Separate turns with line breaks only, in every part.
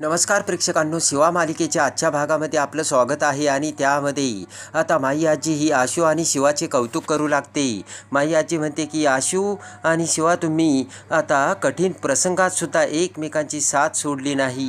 नमस्कार प्रेक्षकांनो शिवा मालिकेच्या आजच्या भागामध्ये आपलं स्वागत आहे आणि त्यामध्ये आता माई आजी ही आशू आणि शिवाचे कौतुक करू लागते. माई आजी म्हणते की आशू आणि शिवा तुम्ही आता कठीण प्रसंगातसुद्धा एकमेकांची साथ सोडली नाही.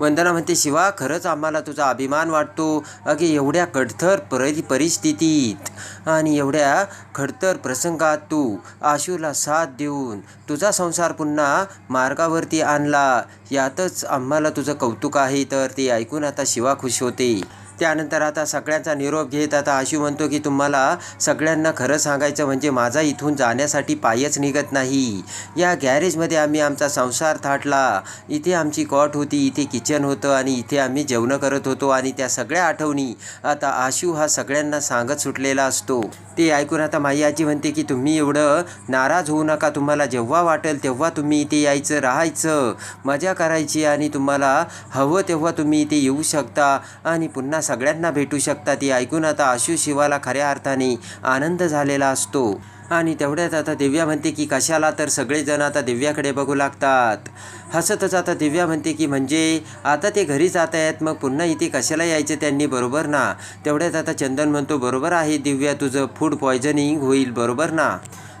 वंदना म्हणते शिवा खरंच आम्हाला तुझा अभिमान वाटतो. अगे एवढ्या कठतर परि परिस्थितीत आणि एवढ्या खडतर प्रसंगात तू आशूला साथ देऊन तुझा संसार पुन्हा मार्गावरती आणला. यातच आम्हाला तुझं कौतुक आहे तर ते ऐकून आता शिवा खुश होते. त्यानंतर आता सगळ्यांचा निरोप घेत आता अशी म्हणतो की तुम्हाला सगळ्यांना खरं सांगायचं म्हणजे माझा इथून जाण्यासाठी पायच निघत नाही. या गॅरेजमध्ये आम्ही आमचा संसार थाटला. इथे आमची कॉट होती इथे किचन होतं आणि इथे आम्ही जेवणं करत होतो आणि त्या सगळ्या आठवणी आता आशू हा सगळ्यांना सांगत सुटलेला असतो. ते ऐकून आता माई आजी म्हणते की तुम्ही एवढं नाराज होऊ नका. तुम्हाला जेव्हा वाटेल तेव्हा तुम्ही इथे यायचं राहायचं मजा करायची आणि तुम्हाला हवं तेव्हा तुम्ही इथे येऊ शकता. आणि पुन्हा सगळ्यांना भेटू शकतात ती ऐकून आता आशू शिवाला खऱ्या अर्थाने आनंद झालेला असतो. आणि तेवढ्यात आता दिव्या म्हणते की कशाला तर सगळेजण आता दिव्याकडे बघू लागतात. हसतच आता दिव्या म्हणते की म्हणजे आता ते घरी जात आहेत मग पुन्हा इथे कशाला यायचं त्यांनी? बरोबर ना? तेवढ्यात आता चंदन म्हणतो बरोबर आहे दिव्या तुझं फूड पॉयझनिंग होईल बरोबर ना?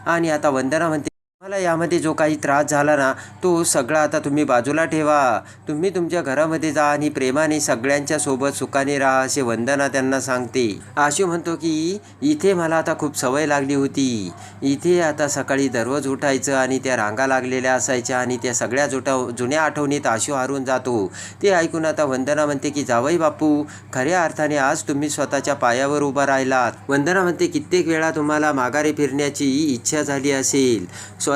आणि आता वंदना म्हणते मला यामध्ये जो काही त्रास झाला ना तो सगळा आता तुम्ही बाजूला ठेवा. तुम्ही तुमच्या घरामध्ये जा आणि प्रेमाने सगळ्यांच्या सोबत सुखाने राहा असे वंदना त्यांना सांगते. आशू म्हणतो की इथे मला आता खूप सवय लागली होती. इथे आता सकाळी दररोज उठायचं आणि त्या रांगा लागलेल्या असायच्या आणि त्या सगळ्या जुटा जुन्या आठवणीत आशू हारून जातो. ते ऐकून आता वंदना म्हणते की जावई बापू खऱ्या अर्थाने आज तुम्ही स्वतःच्या पायावर उभा राहिलात. वंदना म्हणते कित्येक वेळा तुम्हाला माघारी फिरण्याची इच्छा झाली असेल.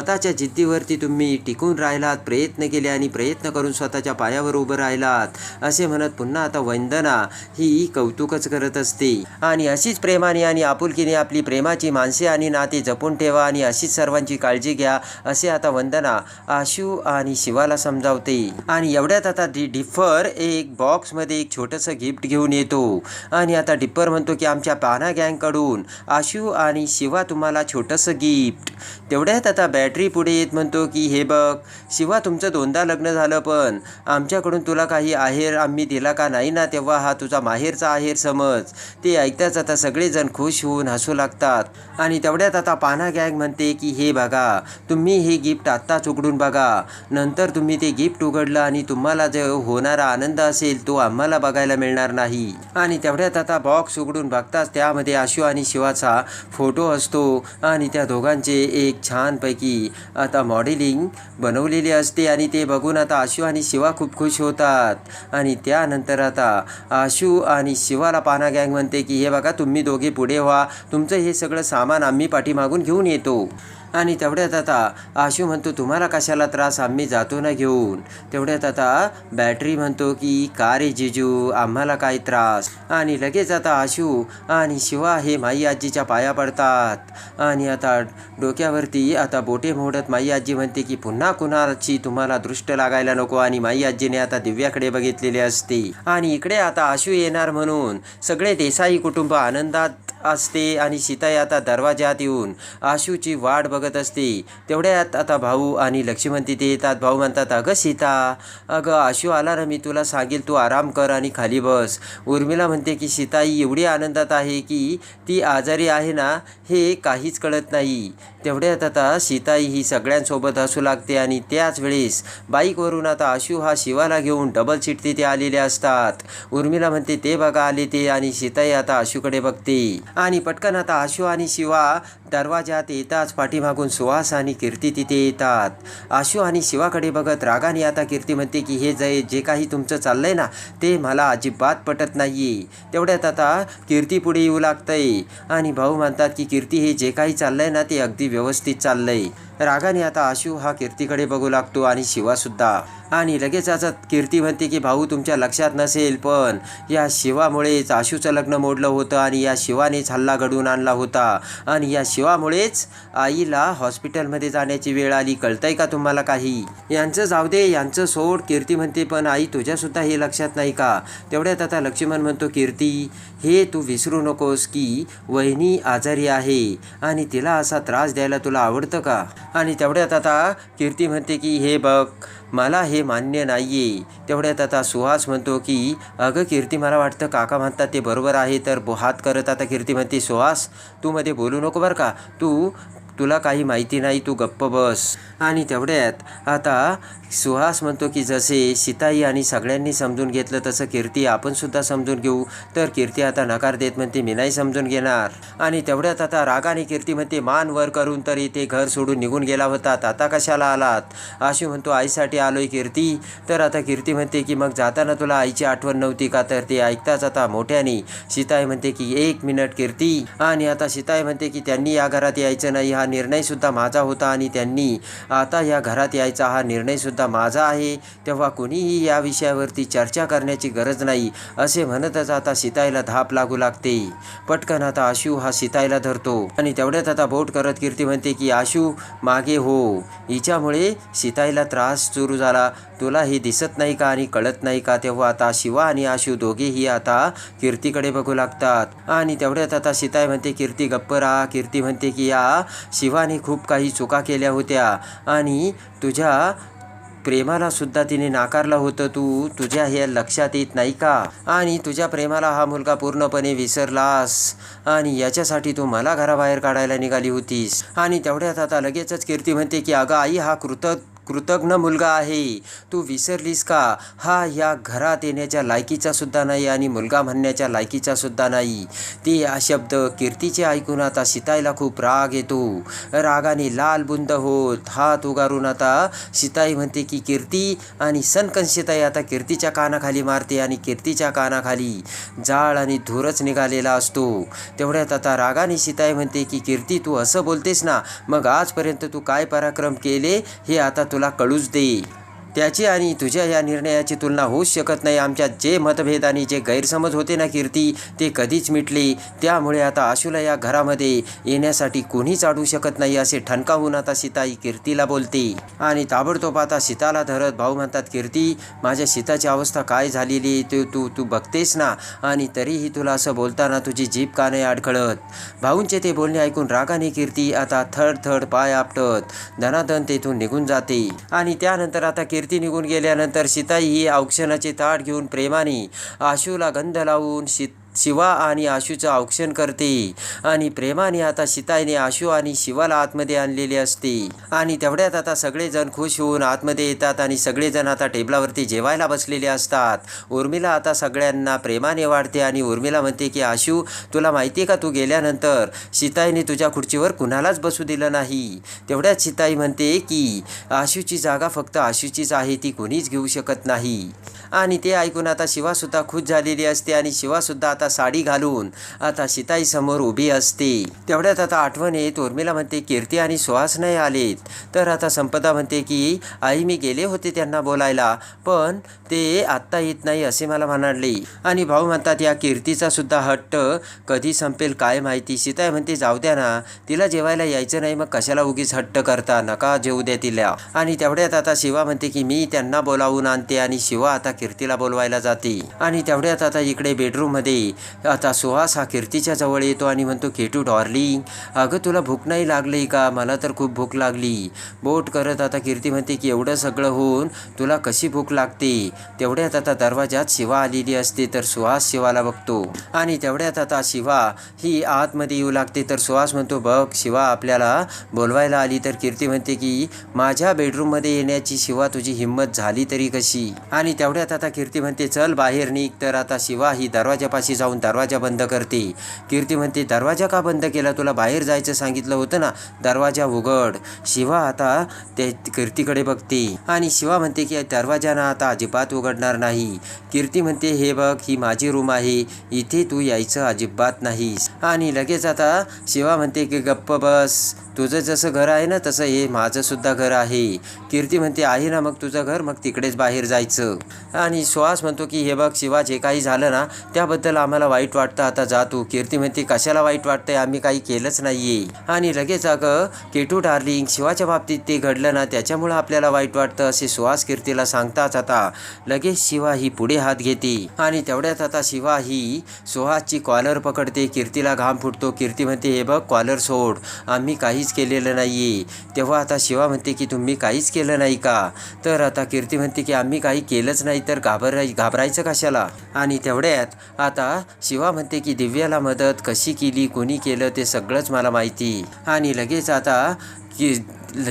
स्वतःच्या जिद्दीवरती तुम्ही टिकून राहिलात प्रयत्न केले आणि प्रयत्न करून स्वतःच्या पायावर उभं राहिलात असे म्हणत पुन्हा आता वंदना ही कौतुकच करत असते. आणि अशीच प्रेमाने आणि आपुलकीने आपली प्रेमाची माणसे आणि नाते जपून ठेवा आणि अशीच सर्वांची काळजी घ्या असे आता वंदना आशू आणि शिवाला समजावते. आणि एवढ्यात आता डि डिफर एक बॉक्समध्ये एक छोटंसं गिफ्ट घेऊन येतो. आणि आता डिप्पर म्हणतो की आमच्या पाना गँगकडून आशू आणि शिवा तुम्हाला छोटंसं गिफ्ट. तेवढ्यात आता बॅटरी पुढे येत म्हणतो की हे बघ शिवा तुमचं दोनदा लग्न झालं पण आमच्याकडून तुला काही आहेर आम्ही दिला का नाही ना तेव्हा हा तुझा माहेरचा आहेर समज. ते ऐकताच आता सगळेजण खुश होऊन हसू लागतात. आणि तेवढ्यात आता पाना गँग म्हणते की हे बघा तुम्ही हे गिफ्ट आत्ताच उघडून बघा. नंतर तुम्ही ते गिफ्ट उघडलं आणि तुम्हाला जो होणारा आनंद असेल तो आम्हाला बघायला मिळणार नाही. आणि तेवढ्यात आता बॉक्स उघडून बघताच त्यामध्ये आशू आणि शिवाचा फोटो असतो आणि त्या दोघांचे एक छानपैकी आता मॉडेलिंग बनवलेली असते आणि ते बघून आता आशू आणि शिवा खूप खुश होतात. आणि त्यानंतर आता आशू आणि शिवाला पाना गँग म्हणते की हे बघा तुम्ही दोघे पुढे व्हा. तुमचं हे सगळं सामान आम्ही पाठीमागून घेऊन येतो. आणि तेवढ्यात आता आशू म्हणतो तुम्हाला कशाला त्रास? आम्ही जातो ना घेऊन. तेवढ्यात आता बॅटरी म्हणतो की का रे जिजू आम्हाला काय त्रास? आणि लगेच आता आशू आणि शिवा हे माई आजीच्या पाया पडतात. आणि आता डोक्यावरती आता बोटे मोडत माई आजी म्हणते की पुन्हा कुणाची तुम्हाला दृष्ट लागायला नको? आणि माई आजीने आता दिव्याकडे बघितलेले असते. आणि इकडे आता आशू येणार म्हणून सगळे देसाई कुटुंब आनंदात असते आणि सीताई आता दरवाजात येऊन आशूची वाट बघत असते. तेवढ्यात आता भाऊ आणि लक्ष्मण तिथे येतात. भाऊ म्हणतात अगं सीता अगं आशू आला ना मी तुला सांगेल तू आराम कर आणि खाली बस. उर्मिला म्हणते की सीताई एवढी आनंदात आहे की ती आजारी आहे ना हे काहीच कळत नाही. तेवढ्यात आता सीताई ही सगळ्यांसोबत असू लागते आणि त्याच वेळेस बाईकवरून आता आशू हा शिवाला घेऊन डबल सीट तिथे आलेले असतात. उर्मिला म्हणते ते बघा आले ते आणि सीताई आता आशूकडे बघते. आणि पटकन आता आशू आणि शिवा दरवाजात येताच पाठीमागून सुहास आणि कीर्ती तिथे येतात. आशू आणि शिवाकडे बघत रागाने आता कीर्ती म्हणते की हे जे जे काही तुमचं चाललंय ना ते मला अजिबात पटत नाही तेवढ्यात आता कीर्ती पुढे येऊ लागतंय. आणि भाऊ म्हणतात की कीर्ती हे जे काही चाललंय ना ते अगदी व्यवस्थित चाललंय. रागाने आता आशू हा कीर्तीकडे बघू लागतो आणि शिवासुद्धा आणि लगेच आता कीर्ती म्हणते की भाऊ तुमच्या लक्षात नसेल पण या शिवामुळेच आशूचं लग्न मोडलं होतं आणि या शिवानेच हल्ला घडवून आणला होता. आणि या शिवामुळेच आईला हॉस्पिटलमध्ये जाण्याची वेळ आली. कळतंय का तुम्हाला काही? यांचं जाऊ दे यांचं सोड कीर्ती म्हणते. पण आई तुझ्यासुद्धा हे लक्षात नाही का? तेवढ्यात आता लक्ष्मण म्हणतो कीर्ती हे तू विसरू नकोस की वहिनी आजारी आहे आणि तिला असा त्रास द्यायला तुला आवडतं का? आणि तेवढ्यात आता कीर्ती म्हणते की हे बघ मला हे मान्य नाही आहे तेवढ्यात आता सुहास म्हणतो की अगं कीर्ती मला वाटतं काका म्हणतात ते बरोबर आहे तर बो- हात करत आता. कीर्ती म्हणते सुहास तू मध्ये बोलू नको बरं का. तू तुला काही माहिती नाही तू गप्प बस. आणि तेवढ्यात आता सुहास म्हणतो की जसे सीताई आणि सगळ्यांनी समजून घेतलं तसं कीर्ती आपणसुद्धा समजून घेऊ. तर कीर्ती आता नकार देत म्हणते मी नाही समजून घेणार. आणि तेवढ्यात आता रागाने कीर्ती म्हणते मान वर करून तरी ते घर सोडून निघून गेला होता आता कशाला आलात? आशू म्हणतो आईसाठी आलोय कीर्ती. तर आता कीर्ती म्हणते की मग जाताना तुला आईची आठवण नव्हती का? तर ते ऐकताच आता मोठ्याने. सीताई म्हणते की एक मिनिट कीर्ती. आणि आता सीताई म्हणते की त्यांनी या घरात यायचं नाही हा निर्णयसुद्धा माझा होता आणि त्यांनी आता या घरात यायचा हा निर्णयसुद्धा सुद्धा माझा आहे तेव्हा कोणीही या विषयावरती चर्चा करण्याची गरज नाही असे म्हणतच आता सीताईला धाप लागू लागते. पटकन आता आशू हा सीताईला धरतो आणि तेवढ्यात आता बोट करत कीर्ती म्हणते की आशू मागे हो. हिच्यामुळे सीताईला त्रास सुरू झाला. तुला हे दिसत नाही का आणि कळत नाही का? तेव्हा आता शिवा आणि आशू दोघेही आता कीर्तीकडे बघू लागतात. आणि तेवढ्यात आता सीताई म्हणते कीर्ती गप्प राहा कीर्ती म्हणते की या शिवाने खूप काही चुका केल्या होत्या आणि तुझ्या प्रेमाला सुद्धा तिने नाकारलं होतं तू. तुझ्या हे लक्षात येत नाही का? आणि तुझ्या प्रेमाला हा मुलगा पूर्णपणे विसरलास. आणि याच्यासाठी तू मला घराबाहेर काढायला निघाली होतीस. आणि तेवढ्यात आता लगेचच कीर्ती म्हणते की अगं आई हा कृतज्ञ कृतज्ञ मुलगा आहे. तू विसरलीस का? हा या घरात येण्याच्या लायकीचा सुद्धा नाही आणि मुलगा म्हणण्याच्या लायकीचा सुद्धा नाही. ते हा शब्द कीर्तीचे ऐकून आता सीताईला खूप राग येतो. रागाने लाल बुंद होत हात उगारून आता सीताई म्हणते की कीर्ती आणि सनकन सीताई आता कीर्तीच्या कानाखाली मारते आणि कीर्तीच्या कानाखाली जाळ आणि धूरच निघालेला असतो. तेवढ्यात आता रागाने सीताई म्हणते की कीर्ती तू असं बोलतेस ना? मग आजपर्यंत तू काय पराक्रम केले? हे आता तुला तुला कळूच दे त्याची आणि तुझ्या या निर्णयाची तुलना होऊच शकत नाही. आमच्यात जे मतभेद आणि जे गैरसमज होते ना कीर्ती ते कधीच मिटले. त्यामुळे आता आशूला या घरामध्ये येण्यासाठी कोणीच अडू शकत नाही असे ठणकावून आता सीताई कीर्तीला बोलते. आणि ताबडतोब आता सीताला धरत भाऊ म्हणतात कीर्ती माझ्या सीताची अवस्था काय झालेली आहे? ते तू तू बघतेस ना? आणि तरीही तुला असं बोलताना तुझी जीभ का नाही अडखळत? भाऊंचे ते बोलणे ऐकून रागाने कीर्ती आता थड थड पाय आपटत धनाधन तेथून निघून जाते. आणि त्यानंतर आता कीर्ती कीर्ती निघून गेल्यानंतर सीताई ही औक्षणाची ताट घेऊन प्रेमाने आशूला गंध लावून सीत शिवा आणि आशूचं औक्षण करते. आणि प्रेमाने आता सीताईने आशू आणि शिवाला आतमध्ये आणलेले असते. आणि तेवढ्यात आता सगळेजण खुश होऊन आतमध्ये येतात आणि सगळेजण आता टेबलावरती जेवायला बसलेले असतात. उर्मिला आता सगळ्यांना प्रेमाने वाढते आणि उर्मिला म्हणते की आशू तुला माहिती आहे का तू गेल्यानंतर सीताईने तुझ्या खुर्चीवर कुणालाच बसू दिलं नाही? तेवढ्यात सीताई म्हणते की आशूची जागा फक्त आशूचीच आहे ती कोणीच घेऊ शकत नाही. आणि ते ऐकून आता शिवासुद्धा खुश झालेली असते आणि शिवासुद्धा आता साडी घालून आता सीताईसमोर उभी असते. तेवढ्यात आता आठवण येत उर्मिला म्हणते कीर्ती आणि सुहास नाही आलेत. तर आता संपदा म्हणते की आई मी गेले होते त्यांना बोलायला पण ते आत्ता येत नाही असे मला म्हणाले. आणि भाऊ म्हणतात या कीर्तीचा सुद्धा हट्ट कधी संपेल काय माहिती. सीताई म्हणते जाऊ द्या ना तिला जेवायला यायचं नाही मग कशाला उगीच हट्ट करता? नका जेवू द्या तिला. आणि तेवढ्यात आता शिवा म्हणते की मी त्यांना बोलावून आणते आणि शिवा आता कीर्तीला बोलवायला जाते. आणि तेवढ्यात आता इकडे बेडरूममध्ये आता सुहास हा कीर्तीच्या जवळ येतो आणि म्हणतो केटू डॉर्लिंग अगं तुला भूक नाही लागली का? मला तर खूप भूक लागली. बोट करत आता कीर्ती म्हणते की एवढं सगळं होऊन तुला कशी भूक लागते? तेवढ्यात आता दरवाजात शिवा आलेली असते तर सुहास शिवाला बघतो. आणि तेवढ्यात आता शिवा ही आतमध्ये येऊ लागते तर सुहास म्हणतो बघ शिवा आपल्याला बोलवायला आली तर कीर्ती म्हणते की माझ्या बेडरूममध्ये येण्याची शिवा तुझी हिंमत झाली तरी कशी? आणि तेवढ्यात आता कीर्ती म्हणते चल बाहेर निघ. तर आता शिवा ही दरवाजापाशी जाऊन दरवाजा बंद करते. कीर्ती म्हणते दरवाजा का बंद केला? तुला बाहेर जायचं सांगितलं होतं ना? दरवाजा उघड. शिवा आता ते कीर्तीकडे बघते आणि शिवा म्हणते की दरवाजा ना आता अजिबात उघडणार नाही. कीर्ती म्हणते हे बघ ही माझी रूम आहे. इथे तू यायचं अजिबात नाहीस. आणि लगेच आता शिवा म्हणते की गप्प बस. तुझं जसं घर आहे ना तसं हे माझं सुद्धा घर आहे. कीर्ती म्हणते आहे ना मग तुझं घर? मग तिकडेच बाहेर जायचं. आणि सुहास म्हणतो की हे बघ शिवा जे काही झालं ना त्याबद्दल आम्हाला वाईट वाटतं आता जा तू. कीर्ती म्हणते कशाला वाईट वाटतंय? आम्ही काही केलंच नाहीये. आणि लगेच अगं केटू डार्लिंग शिवाच्या बाबतीत ते घडलं ना त्याच्यामुळं आपल्याला वाईट वाटतं असे सुहास कीर्तीला सांगताच आता. लगेच शिवा ही पुढे हात घेते. आणि तेवढ्यात आता शिवा ही सुहासची कॉलर पकडते. कीर्तीला कीर्तीला घाम फुटतो. कीर्ती म्हणते हे बघ कॉलर सोड. आम्ही काहीच केलेलं नाही आहे तेव्हा आता शिवा म्हणते की तुम्ही काहीच केलं नाही का? तर आता कीर्ती म्हणते की आम्ही काही केलंच नाही तर घाबराय घाबरायचं कशाला? आणि तेवढ्यात आता शिवा म्हणते की दिव्याला मदत कशी केली कोणी केलं ते सगळंच मला माहिती. आणि लगेच आता की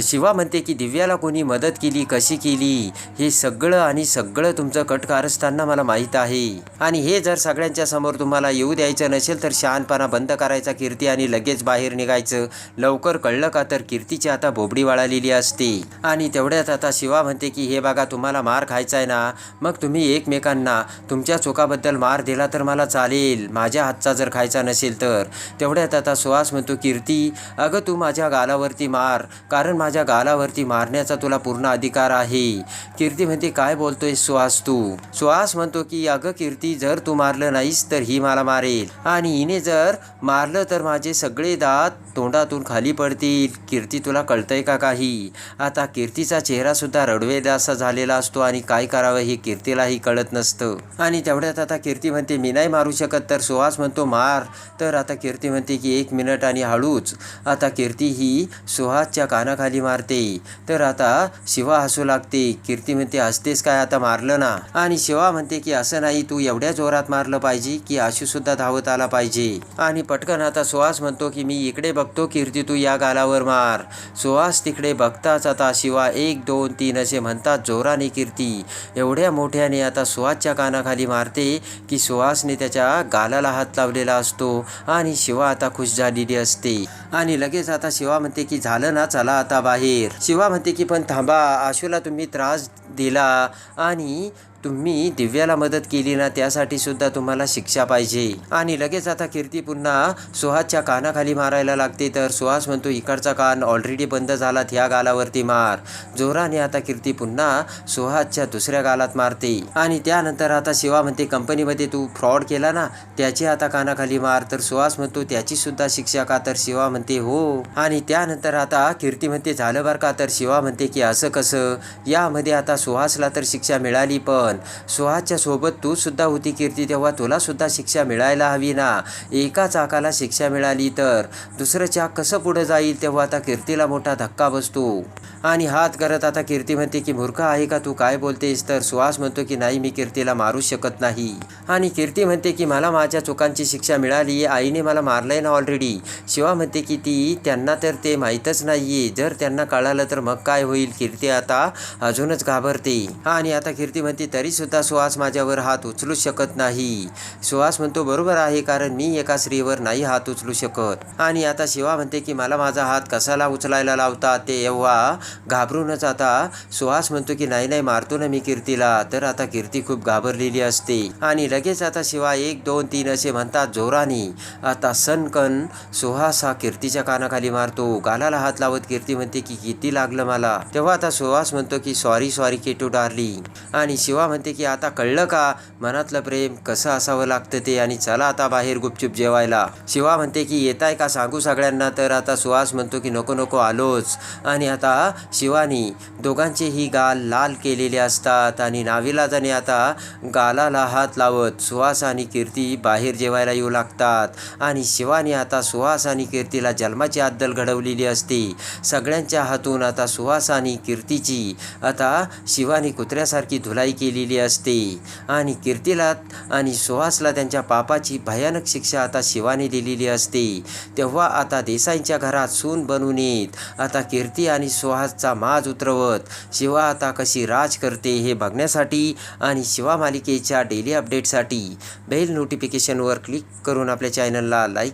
शिवा म्हणते की दिव्याला कोणी मदत केली कशी केली? हे सगळं आणि सगळं तुमचं कट कारस्थाना मला माहीत आहे. आणि हे जर सगळ्यांच्या समोर तुम्हाला येऊ द्यायचं नसेल तर शहाणपणा बंद करायचा कीर्ती आणि लगेच बाहेर निघायचं. लवकर कळलं का तर कीर्तीची आता बोबडी वाळालेली असते. आणि तेवढ्यात आता शिवा म्हणते की हे बघा तुम्हाला मार खायचा आहे ना. मग तुम्ही एकमेकांना तुमच्या चुकाबद्दल मार दिला तर मला चालेल. माझ्या हातचा जर खायचा नसेल तर. तेवढ्यात आता सुहास म्हणतो कीर्ती अगं तू माझ्या गालावरती मार. कारण माझ्या गालावरती मारण्याचा तुला पूर्ण अधिकार आहे. कीर्ती म्हणते काय बोलतोय सुहास तू? सुहास म्हणतो की अगं कीर्ती जर तू मारलं नाहीस तर ही मला मारेल. आणि हिने जर मारलं तर माझे सगळे दात तोंडातून खाली पडतील. कीर्ती तुला कळतंय का काही? आता कीर्तीचा चेहरा सुद्धा असा झालेला असतो आणि काय करावं हे कीर्तीलाही कळत नसतं. आणि तेवढ्यात आता कीर्ती म्हणते मी नाही मारू शकत तर सुहास म्हणतो मार. तर आता कीर्ती म्हणते की एक मिनिट आणि हळूच. आता कीर्ती ही सुहासच्या खाली मारते. तर आता शिवा हसू लागते. कीर्ती म्हणते हसतेस काय? आता मारलं ना. आणि शिवा म्हणते की असं नाही तू एवढ्या जोरात मारलं पाहिजे की आशू सुद्धा धावत आला पाहिजे. आणि पटकन आता सुहास म्हणतो की मी इकडे बघतो कीर्ती तू या गालावर मार. सुहास तिकडे बघताच आता शिवा एक दोन तीन असे म्हणतात जोराने कीर्ती. एवढ्या मोठ्याने आता सुहासच्या कानाखाली मारते की सुहासने त्याच्या गालाला हात लावलेला असतो आणि शिवा आता खुश झालेली असते. आणि लगेच आता शिवा म्हणते की झालं ना चला आता बाहेर. शिवा म्हणते की पण थांबा आशूला तुम्ही त्रास दिला आणि तुम्ही दिव्याला मदत केली ना त्यासाठी सुद्धा तुम्हाला शिक्षा पाहिजे. आणि लगेच आता कीर्ती पुन्हा सुहासच्या कानाखाली मारायला लागते तर सुहास म्हणतो इकडचा कान ऑलरेडी बंद झाला ह्या गालावरती मार. जोराने आता कीर्ती पुन्हा सुहासच्या दुसऱ्या गालात मारते. आणि त्यानंतर आता शिवा म्हणते कंपनीमध्ये तू फ्रॉड केला ना त्याची आता कानाखाली मार. तर सुहास म्हणतो त्याची सुद्धा शिक्षा का? तर शिवा म्हणते हो. आणि त्यानंतर आता कीर्ती म्हणते झालं बरं का? तर शिवा म्हणते की असं कसं? यामध्ये आता सुहासला तर शिक्षा मिळाली पण पण. सुहासच्या सोबत तू सुद्धा होती कीर्ती तेव्हा तुला सुद्धा शिक्षा मिळायला हवी ना. एका चाकाला शिक्षा मिळाली तर. दुसरं चाक कसं पुढं जाईल तेव्हा आता कीर्तीला मोठा धक्का बसतो. आणि हात करत आता कीर्ती म्हणते की मूर्ख आहे का तू? काय बोलतेस? तर सुहास म्हणतो की नाही मी कीर्तीला मारू शकत नाही. आणि कीर्ती म्हणते की मला माझ्या चुकांची शिक्षा मिळाली. आईने मला मारलंय ना ऑलरेडी शिवा म्हणते की ती त्यांना तर ते माहीतच नाहीये. जर त्यांना कळालं तर मग काय होईल? कीर्ती आता अजूनच घाबरते. आणि आता कीर्ती म्हणते तरीसुद्धा सुहास माझ्यावर हात उचलू शकत नाही. सुहास म्हणतो बरोबर आहे कारण मी एका स्त्रीवर नाही हात उचलू शकत. आणि आता शिवा म्हणते की मला माझा हात कसाला उचलायला लावता? ते एव्हा घाबरूनच आता सुहास म्हणतो की नाही नाही मारतो ना मी कीर्तीला. तर आता कीर्ती खूप घाबरलेली असते. आणि लगेच आता शिवा एक दोन तीन असे म्हणतात जोराने. आता सनकन सुहास हा कीर्तीच्या कानाखाली मारतो. गालाला हात लावत कीर्ती म्हणते की किती लागलं मला. तेव्हा आता सुहास म्हणतो की सॉरी सॉरी केटू डार्ली आणि शिवा म्हणते की आता कळलं का? मनातलं प्रेम कसं असावं लागतं ते? आणि चला आता बाहेर गुपचूप जेवायला. शिवा म्हणते की येताय का सांगू सगळ्यांना? तर आता सुहास म्हणतो की नको नको आलोच. आणि आता शिवानी दोघांचेही गाल लाल केलेले असतात आणि नाविलाजाने आता गालाला हात लावत सुहास आणि कीर्ती बाहेर जेवायला येऊ लागतात. आणि शिवानी आता सुहास आणि कीर्तीला जन्माची आद्दल घडवलेली असते. सगळ्यांच्या हातून आता सुहास आणि कीर्तीची आता शिवानी कुत्र्यासारखी धुलाई केली केलेली असते. आणि कीर्तीला आणि सुहासला त्यांच्या पापाची भयानक शिक्षा आता शिवाने दिलेली असते. तेव्हा आता देसाईंच्या घरात सून बनून येत. आता कीर्ती आणि सुहासचा माज उतरवत. शिवा आता कशी राज करते हे बघण्यासाठी आणि शिवा मालिकेच्या डेली अपडेटसाठी बेल नोटिफिकेशनवर क्लिक करून आपल्या चॅनलला लाईक